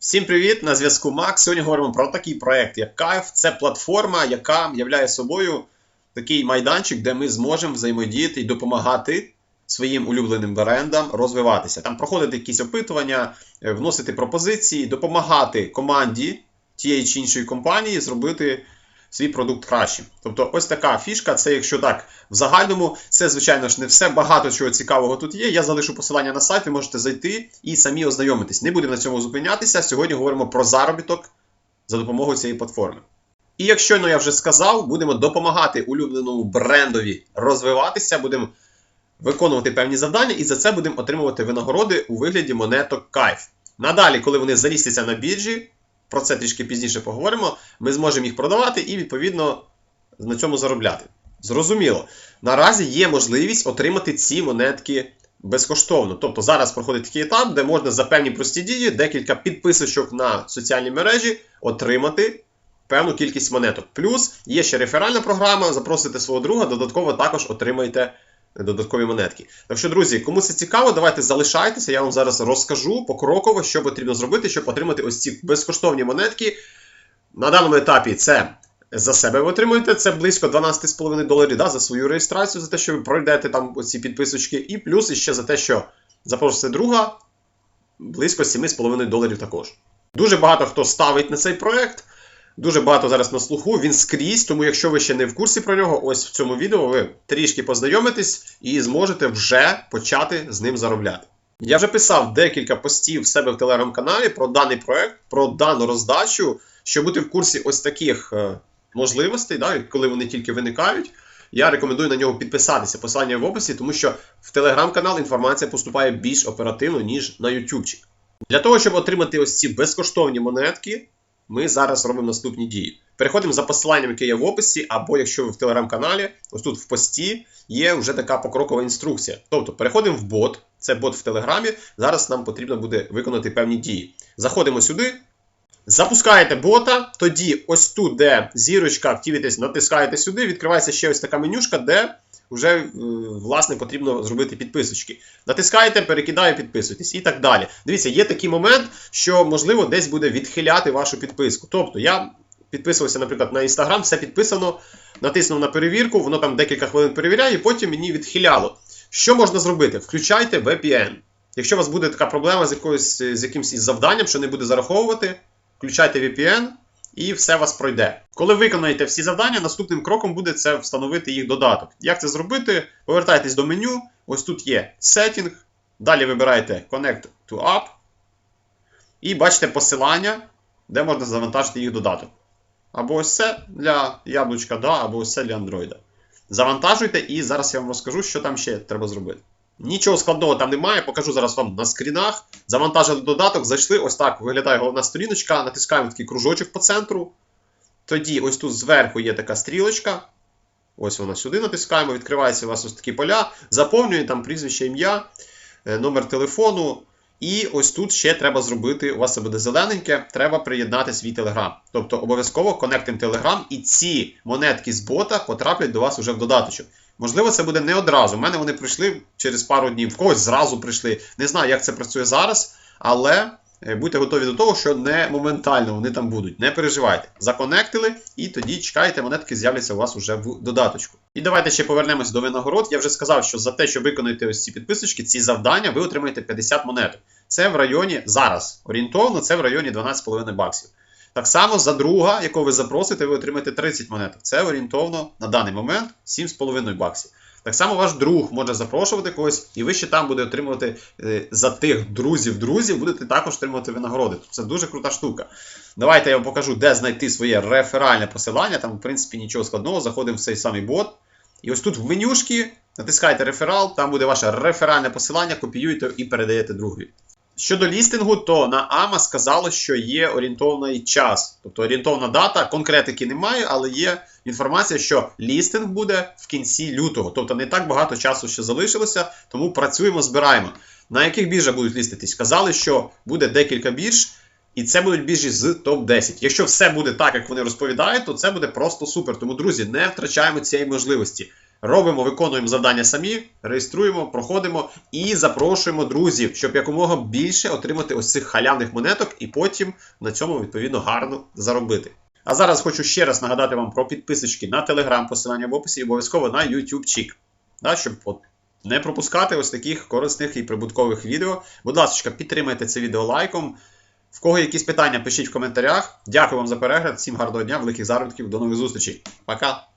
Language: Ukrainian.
Всім привіт! На зв'язку Макс. Сьогодні говоримо про такий проект, як Кайф. Це платформа, яка являє собою такий майданчик, де ми зможемо взаємодіяти і допомагати своїм улюбленим брендам розвиватися. Там проходити якісь опитування, е, вносити пропозиції, допомагати команді тієї чи іншої компанії зробити свій продукт кращим. Тобто, ось така фішка. Це якщо так в загальному, це звичайно ж не все. Багато чого цікавого тут є. Я залишу посилання на сайт, ви можете зайти і самі ознайомитись. Не будемо на цьому зупинятися. Сьогодні говоримо про заробіток за допомогою цієї платформи. І як щойно я вже сказав, будемо допомагати улюбленому брендові розвиватися, будемо виконувати певні завдання, і за це будемо отримувати винагороди у вигляді монеток кайф. Надалі, коли вони залістяться на біржі, про це трішки пізніше поговоримо, ми зможемо їх продавати і, відповідно, на цьому заробляти. Зрозуміло, наразі є можливість отримати ці монетки безкоштовно. Тобто зараз проходить такий етап, де можна за певні прості дії, декілька підписочок на соціальні мережі отримати певну кількість монеток. Плюс є ще реферальна програма, запросите свого друга, додатково також отримаєте додаткові монетки. Так що, друзі, кому це цікаво, давайте залишайтеся. Я вам зараз розкажу покроково, що потрібно зробити, щоб отримати ось ці безкоштовні монетки. На даному етапі це за себе ви отримуєте. Це близько 12,5 доларів да, за свою реєстрацію, за те, що ви пройдете там оці підписочки, і плюс ще за те, що запросите друга, близько 7,5 доларів також. Дуже багато хто ставить на цей проект. Дуже багато зараз на слуху, він скрізь, тому якщо ви ще не в курсі про нього, ось в цьому відео ви трішки познайомитесь і зможете вже почати з ним заробляти. Я вже писав декілька постів в себе в телеграм-каналі про даний проект, про дану роздачу, щоб бути в курсі ось таких е, можливостей, да, коли вони тільки виникають. Я рекомендую на нього підписатися. Посилання в описі, тому що в телеграм-канал інформація поступає більш оперативно, ніж на ютубчик. Для того, щоб отримати ось ці безкоштовні монетки, ми зараз робимо наступні дії. Переходимо за посиланням, яке є в описі, або якщо ви в телеграм-каналі, ось тут в пості є вже така покрокова інструкція. Тобто переходимо в бот, це бот в Телеграмі. Зараз нам потрібно буде виконати певні дії. Заходимо сюди, запускаєте бота, тоді ось тут, де зірочка Activities, натискаєте сюди, відкривається ще ось така менюшка, де вже е, власне потрібно зробити підписочки. Натискаєте, перекидаю, підписуйтесь і так далі. Дивіться, є такий момент, що можливо десь буде відхиляти вашу підписку. Тобто я підписувався, наприклад, на Instagram, все підписано, натиснув на перевірку, воно там декілька хвилин перевіряє, і потім мені відхиляло. Що можна зробити? Включайте VPN. Якщо у вас буде така проблема з якоюсь з якимось із завданням, що не буде зараховувати, включайте VPN і все вас пройде. Коли виконаєте всі завдання, наступним кроком буде це встановити їх додаток. Як це зробити? Повертайтесь до меню. Ось тут є Setting. Далі вибираєте Connect to App. І бачите посилання, де можна завантажити їх додаток. Або ось це для яблучка, да, або ось це для Android. Завантажуйте, і зараз я вам розкажу, що там ще треба зробити. Нічого складного там немає, покажу зараз вам на скрінах. Завантажили додаток, зайшли, ось так виглядає головна сторіночка, натискаємо такий кружочок по центру. Тоді ось тут зверху є така стрілочка. Ось вона сюди натискаємо, відкриваються у вас ось такі поля, заповнює там прізвище, ім'я, е, номер телефону. І ось тут ще треба зробити, у вас це буде зелененьке, треба приєднати свій Telegram. Тобто обов'язково конектимо Telegram, і ці монетки з бота потраплять до вас уже в додаточок. Можливо, це буде не одразу. У мене вони прийшли через пару днів, в когось зразу прийшли. Не знаю, як це працює зараз, але е, будьте готові до того, що не моментально вони там будуть. Не переживайте. Законектили, і тоді чекайте, монетки з'являться у вас уже в додаточку. І давайте ще повернемось до винагород. Я вже сказав, що за те, що виконуєте ось ці підписочки, ці завдання, ви отримаєте 50 монеток. Це в районі зараз. Орієнтовно, це в районі 12,5 баксів. Так само за друга, якого ви запросите, ви отримаєте 30 монеток. Це орієнтовно на даний момент 7,5 баксів. Так само ваш друг може запрошувати когось, і ви ще там будете отримувати е, за тих друзів-друзів, будете також отримувати винагороди. Це дуже крута штука. Давайте я вам покажу, де знайти своє реферальне посилання. Там, в принципі, нічого складного. Заходимо в цей самий бот. І ось тут в менюшки натискаєте реферал, там буде ваше реферальне посилання, копіюєте і передаєте другові. Щодо лістингу, то на AMA сказало, що є орієнтовний час, тобто орієнтовна дата, конкретики немає, але є інформація, що лістинг буде в кінці лютого. Тобто не так багато часу ще залишилося, тому працюємо, збираємо. На яких біржах будуть ліститись? Казали, що буде декілька бірж, і це будуть біржі з топ-10. Якщо все буде так, як вони розповідають, то це буде просто супер. Тому, друзі, не втрачаємо цієї можливості. Робимо, виконуємо завдання самі, реєструємо, проходимо і запрошуємо друзів, щоб якомога більше отримати ось цих халявних монеток і потім на цьому відповідно гарно заробити. А зараз хочу ще раз нагадати вам про підписочки на Telegram, посилання в описі і обов'язково на YouTube. Да, щоб от не пропускати ось таких корисних і прибуткових відео. Будь ласка, підтримайте це відео лайком. В кого якісь питання, пишіть в коментарях. Дякую вам за перегляд. Всім гарного дня, великих заробітків, до нових зустрічей. Пока!